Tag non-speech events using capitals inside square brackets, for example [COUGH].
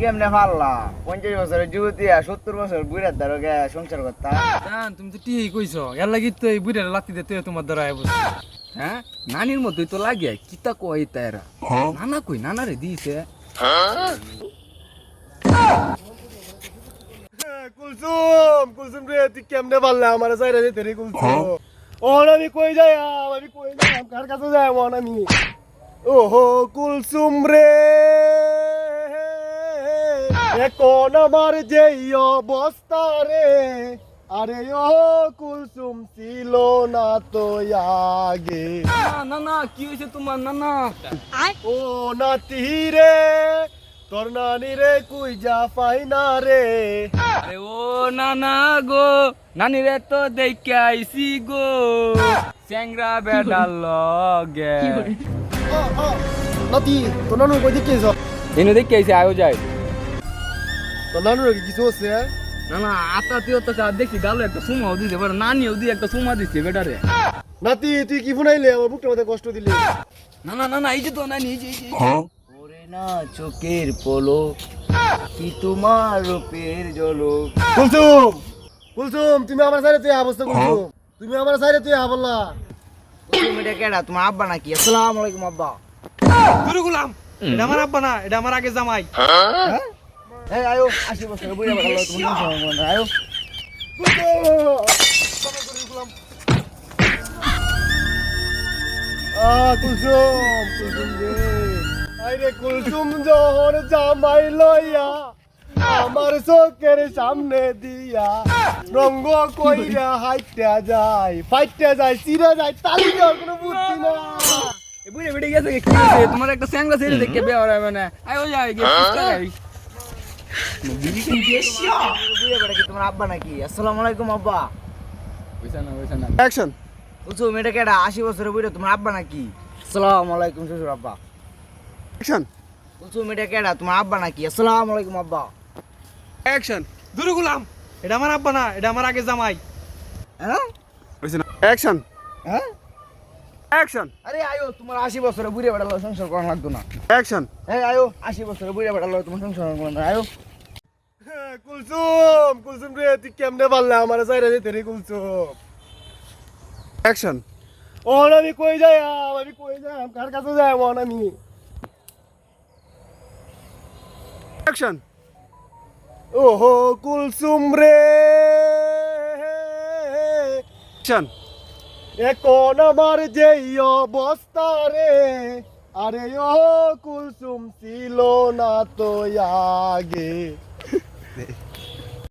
কেমনে পারলা? পঞ্চাশ বছরের যুবতী আর সত্তর বছর বুড়ার দ্বারকে সংসার করতা জান তুমি তো ঠিকই কইছো। এর লাগি তো এই বুড়ার দিতে তোমার দ্বারা আইব হ্যাঁ? নানির মতোই তো লাগে কিতা কই তাইরা নানা কই নানা রে দিছে কুলসুম কুলসুম রে তুই কেমনে পারলে? আমার সাইরে যেতে রে কুলসুম। ওন আমি কই যাই আমি কই যাই কার কাছে যাই ওন আমি? ওহো কুলসুম রে! এখন আমার যেই অবস্থা রে আরে ও কুলসুম ছিল না তো আগে। না না কি হইছে তোমার? নানা ও নাতি রে তোর নানি রে কুই যা পাই না রে। আরে ও নানা গো নানি রে তো দেখে আইছি গো। চ্যাংরা বেডার লগে। নাতি তোর নানু কই যাও এনে দেখে আইছে আয়ো যায়। তোর নানুর কি কিছু হচ্ছে না না আতা তুই তো দেখছি গালো একটা সুমাও দিতে পারে নানিও দিয়ে একটা সুমা দিচ্ছে বেটারে। নাতি তুই কি ফুনাইলে? আমার বুকটা মধ্যে কষ্ট দিলি। না না না না এই যে তো নানি এই যে ওরে না চোখের পলো কি তোমার রূপের জলক কুলসুম কুলসুম তুমি আমার সাইরে তুই অবস্থা কুলসুম। তুমি আমার সাইরে তুই বললা। তুমি এটা কেডা? তোমার আব্বা নাকি? আসসালামু আলাইকুম আব্বা। গুরু গুলাম এটা আমার আব্বা না এটা আমার আগে জামাই। এই আয়ো আশি বছর বুড়া বাড়ালো তুমি সংসার আয়ো। কুলসুম কুলসুম রে। আইরে কুলসুম জহর জামাই লইয়া আমার চোখের সামনে দিয়া রঙ্গ কইরা হাইটা যায় ফাইটা যায় চিরা যায় তালি দেওয়ার কোনো বুদ্ধি না এ বুড়ে বেড়ে গেছে তোমার একটা স্যাংরা ছেড়ে দেখে বিয়ে মানে। আয় ওই যায় তোমার আব্বা নাকি আসসালামু আলাইকুম আব্বা পয়সা না পয়সা না অ্যাকশন কুলসুম এটা কেডা আশি বছরের বুড়া তোমার আব্বা নাকি আসসালামু আলাইকুম শ্বশুর আব্বা অ্যাকশন কুলসুম এটা কেডা তোমার আব্বা নাকি আসসালামু আলাইকুম আব্বা অ্যাকশন গুরু গুলাম এটা আমার আব্বা না এটা আমার আগে জামাই। হ্যাঁ? অ্যাকশন হ্যাঁ? অ্যাকশন আরে আয়ো তোমার আশি বছরের বুড়ে বেড়ালো সংসার করা লাগতো না। অ্যাকশন এই আয়ো আশি বছরের বুড়ে বেড়ালো তোমার সংসার করা না। আয়ো। কুলসুম কুলসুম রে তুই কেমনে পারলে? আমার সাইরে যেতে রে কুলসুম। অ্যাকশন ওন আমি কই যাই আমি কই যাই কার কাছে যাই ওন আমি? অ্যাকশন ওহো কুলসুম রে। অ্যাকশন এখন আমার যে অবস্থা রে আরে ও কুলসুম ছিল না তো আগে। [LAUGHS]